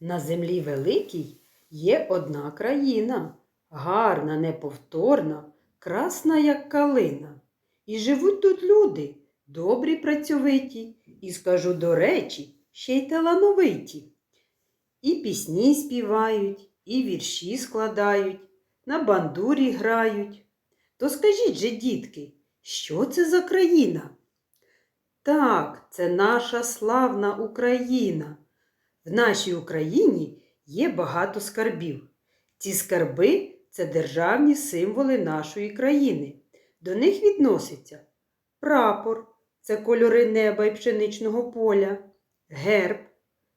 На землі великій є одна країна, гарна, неповторна, красна, як калина. І живуть тут люди, добрі, працьовиті, і скажу до речі, ще й талановиті. І пісні співають, і вірші складають, на бандурі грають. То скажіть же, дітки, що це за країна? Так, це наша славна Україна. В нашій Україні є багато скарбів. Ці скарби це державні символи нашої країни. До них відноситься прапор це кольори неба і пшеничного поля, герб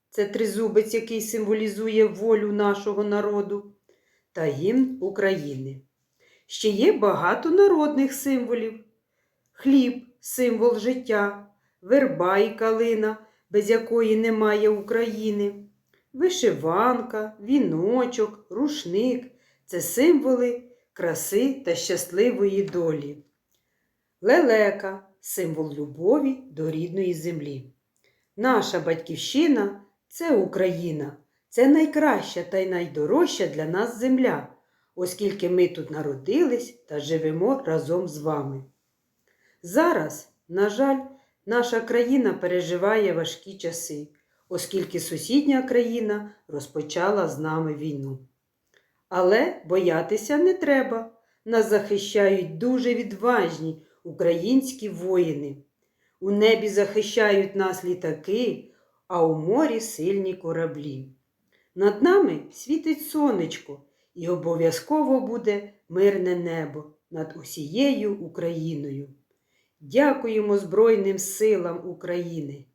це тризубець, який символізує волю нашого народу, та гімн України. Ще є багато народних символів: хліб символ життя, верба і калина, без якої немає України, вишиванка, віночок, рушник це символи краси та щасливої долі. Лелека символ любові до рідної землі. Наша батьківщина це Україна, це найкраща та й найдорожча для нас земля, оскільки ми тут народились та живемо разом з вами. Зараз, на жаль, наша країна переживає важкі часи, оскільки сусідня країна розпочала з нами війну. Але боятися не треба. Нас захищають дуже відважні українські воїни. У небі захищають нас літаки, а у морі сильні кораблі. Над нами світить сонечко, і обов'язково буде мирне небо над усією Україною. Дякуємо Збройним силам України.